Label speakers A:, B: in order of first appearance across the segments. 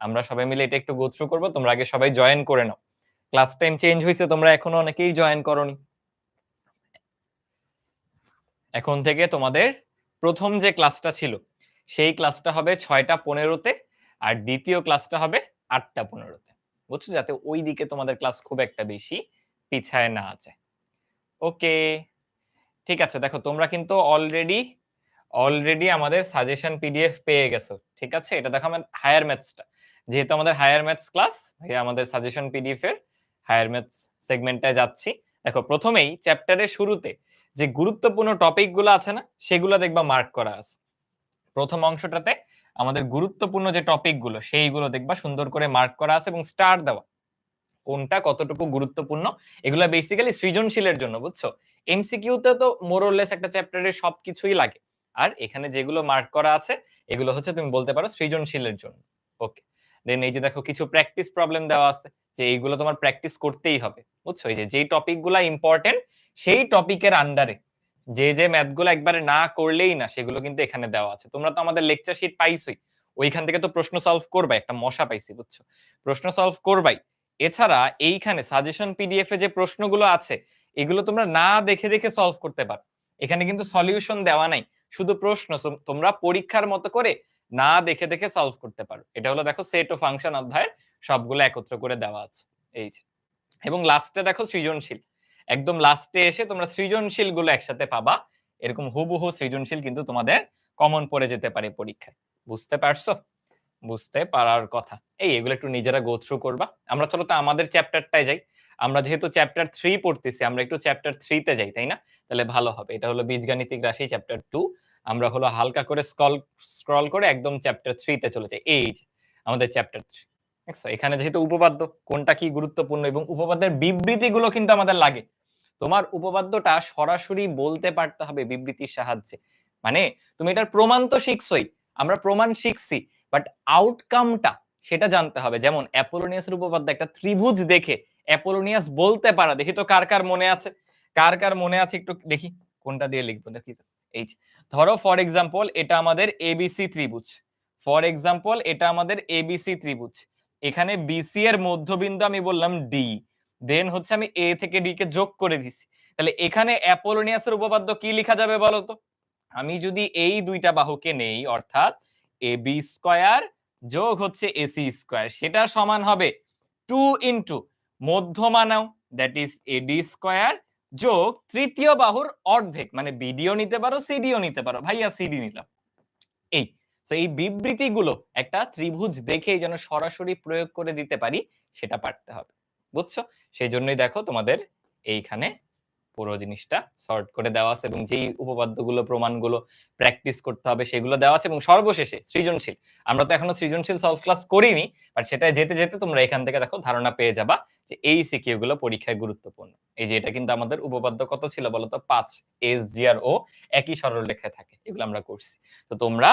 A: আমরা সবাই মিলে এটা একটু গো থ্রু করব। তোমরা আগে সবাই জয়েন করে নাও। ক্লাস টাইম চেঞ্জ হয়েছে, তোমরা এখনও অনেকেই জয়েন করনি। এখন থেকে তোমাদের প্রথম যে ক্লাসটা ছিল, সেই ক্লাসটা হবে ছয়টা পনেরোতে আর দ্বিতীয় ক্লাসটা হবে আটটা পনেরোতে। বুঝছ? যাতে ওই দিকে তোমাদের ক্লাস খুব একটা বেশি পিছায় না আছে ওকে ঠিক আছে। দেখো, তোমরা কিন্তু অলরেডি অলরেডি আমাদের সাজেশন পিডিএফ পেয়ে গেছো, ঠিক আছে? এটা দেখো আমার হায়ার ম্যাথসটা যেহেতু আমাদের হায়ার ম্যাথস ক্লাস আমাদের সাজেশন পিডিএফ এর হায়ার ম্যাথস সেগমেন্টটায় যাচ্ছি। দেখো, প্রথমেই চ্যাপ্টারের শুরুতে যে গুরুত্বপূর্ণ টপিকগুলো আছে না, সেগুলো দেখবা মার্ক করা আছে। প্রথম অংশটাতে আমাদের গুরুত্বপূর্ণ যে টপিকগুলো, সেইগুলো দেখবা সুন্দর করে মার্ক করা আছে এবং স্টার দেওয়া। কোনটা কতটুকু গুরুত্বপূর্ণ, এগুলো বেসিক্যালি সৃজনশীলের জন্য, বুঝছ? এমসিকিউতে তো মোরলেস একটা চ্যাপ্টারের সবকিছুই লাগে। আর এখানে যেগুলো মার্ক করা আছে, এগুলো হচ্ছে তুমি বলতে পারো সৃজনশীলের জন্য। ওকে দেন এই যে দেখো কিছু প্র্যাকটিস প্রবলেম দেওয়া আছে, যে এইগুলো তোমার প্র্যাকটিস করতেই হবে। বুঝছ? যে যেই টপিকগুলো ইম্পর্টেন্ট সেই টপিকের আন্ডারে যে যে ম্যাথগুলো একবারে না করলেই না, সেগুলো কিন্তু এখানে দেওয়া আছে। তোমরা তো আমাদের লেকচার শিট পাইছোই। ওইখান থেকে তো প্রশ্ন সলভ করবা একটা মশা পাইছি, বুঝছ? প্রশ্ন সলভ করবাই। এছাড়া এইখানে সাজেশন পিডিএফ এ যে প্রশ্নগুলো আছে, এগুলো তোমরা না দেখে দেখে সলভ করতে পারো। এখানে কিন্তু সলিউশন দেওয়া নাই। শুধু প্রশ্ন তোমরা পরীক্ষার মতো করে না দেখে দেখে সলভ করতে পারো। এটা হলো দেখো সেট ও ফাংশন অধ্যায়ের সবগুলো একত্র করে দেওয়া আছে। এই যে। এবং লাস্টে দেখো সৃজনশীল। একদম লাস্টে এসে তোমরা সৃজনশীলগুলো একসাথে পাবা। এরকম হুবহু সৃজনশীল কিন্তু তোমাদের কমন পড়ে যেতে পারে পরীক্ষায়। বুঝতে পারছ? বুঝতে পারার কথা। এই এগুলো একটু নিজেরা গো থ্রু করবা। আমরা চলো তো আমাদের চ্যাপ্টারটায় যাই। আমরা যেহেতু চ্যাপ্টার থ্রি পড়তেছি, আমরা একটু চ্যাপ্টার থ্রিতে যাই, তাই না? তাহলে ভালো হবে। এটা হলো বীজগাণিতিক রাশি চ্যাপ্টার টু আমরা হলো হালকা করে স্ক্রল স্ক্রল করে একদম চ্যাপ্টার থ্রিতে চলে যাই। এই আমাদের চ্যাপ্টার থ্রি এখানে যেহেতু উপপাদ্য, কোনটা কি গুরুত্বপূর্ণ এবং উপপাদ্যের বিবৃতিগুলো কিন্তু আমাদের লাগে। তোমার উপপাদ্যটা সরাসরি বলতে পারতে হবে বিবৃতির সাহায্যে। মানে তুমি এটার প্রমাণ তো শিখছই, আমরা প্রমাণ শিখছি বাট আউটকামটা সেটা জানতে হবে। যেমন অ্যাপোলোনিয়াসের উপপাদ্য একটা ত্রিভুজ দেখে অ্যাপোলোনিয়াস বলতে পারা, দেখি তো কার কার মনে আছে, কার কার মনে আছে একটু দেখি, কোনটা দিয়ে লিখব, দেখি তো, এই ধরো ফর এক্সাম্পল এটা আমাদের এবিসি ত্রিভুজ ফর এক্সাম্পল এটা আমাদের এবিসি ত্রিভুজ, এখানে বিসি এর মধ্যবিন্দু আমি বললাম ডি দেন হচ্ছে আমি এ থেকে ডি কে যোগ করে দিছি, তাহলে এখানে অ্যাপোলোনিয়াসের উপপাদ্য কি লেখা যাবে বলো তো আমি যদি এই দুইটা বাহুকে নেই, অর্থাৎ এ বি স্কয়ার যোগ হচ্ছে এসি স্কয়ার সেটা সমান হবে টু ইন্টু মধ্যমা now that is AD square যোগ তৃতীয় বাহুর অর্ধেক মানে বিডিও নিতে পারো সিডিও নিতে পারো। ভাইয়া সিডি নিলাম। এই তো এই বিবৃতিগুলো একটা ত্রিভুজ দেখেই যেন সরাসরি প্রয়োগ করে দিতে পারি, সেটা পারতে হবে। বুঝছ? সেই জন্যই দেখো তোমাদের এইখানে পুরো জিনিসটা সর্ট করে দেওয়া আছে এবং যেই উপপাদ্যগুলো, প্রমাণগুলো প্র্যাকটিস করতে হবে সেগুলো দেওয়া আছে এবং সর্বশেষে সৃজনশীল। আমরা তো এখনও সৃজনশীল সলভ ক্লাস করিনি বাট সেটা যেতে যেতে তোমরা এখান থেকে দেখো ধারণা পেয়ে যাবা যে এই সিকিউ গুলো পরীক্ষায় গুরুত্বপূর্ণ। এই যে এটা কিন্তু আমাদের উপপাদ্য কত ছিল বলতো? পাঁচ এস জি আর ও একই সরল লেখায় থাকে, এগুলো আমরা করছি। তো তোমরা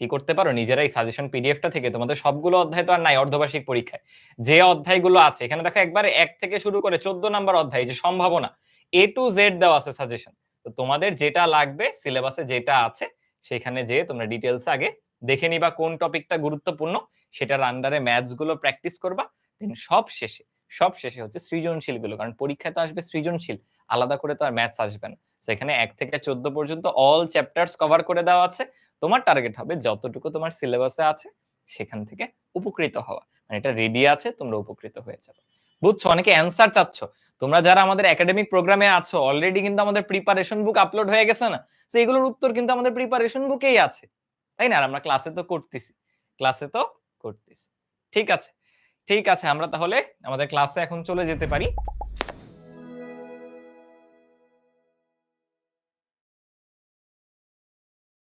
A: কি করতে পারো? নিজেরাই সাজেশন পিডিএফটা থেকে তোমাদের সবগুলো অধ্যায় তো আর নাই, অর্ধবার্ষিক পরীক্ষায়। যে অধ্যায়গুলো আছে, এখানে দেখো একবারে এক থেকে শুরু করে চোদ্দ নাম্বার অধ্যায় যে সম্ভাবনা এ টু জেড দেওয়া আছে সাজেশন তো তোমাদের যেটা লাগবে সিলেবাসে যেটা আছে, সেখানে যে তোমরা ডিটেলস আগে দেখে নিবা কোন টপিকটা গুরুত্বপূর্ণ, সেটার আন্ডারে ম্যাথসগুলো প্র্যাকটিস করবা দেন সব শেষে সব শেষে হচ্ছে সৃজনশীলগুলো কারণ পরীক্ষায় তো আসবে সৃজনশীল, আলাদা করে তো আর ম্যাথস আসবে না। সেখানে এক থেকে চোদ্দ পর্যন্ত অল চ্যাপ্টার্স কভার করে দেওয়া আছে। তোমার টার্গেট হবে যতটুকু তোমার সিলেবাসে আছে, সেখান থেকে উপকৃত হওয়া। মানে এটা রেডি আছে, তোমরা উপকৃত হয়ে যাবে। বুঝছ? অনেকে অ্যান্সার চাচ্ছ। তোমরা যারা আমাদের একাডেমিক প্রোগ্রামে আছো অলরেডি কিন্তু আমাদের প্রিপারেশন বুক আপলোড হয়ে গেছে না? তো এগুলোর উত্তর কিন্তু আমাদের প্রিপারেশন বুকেই আছে। তাই না? আর আমরা ক্লাসে তো করতেছি। ক্লাসে তো করতেছি। ঠিক আছে। ঠিক আছে, আমরা তাহলে আমাদের ক্লাসে এখন চলে যেতে পারি।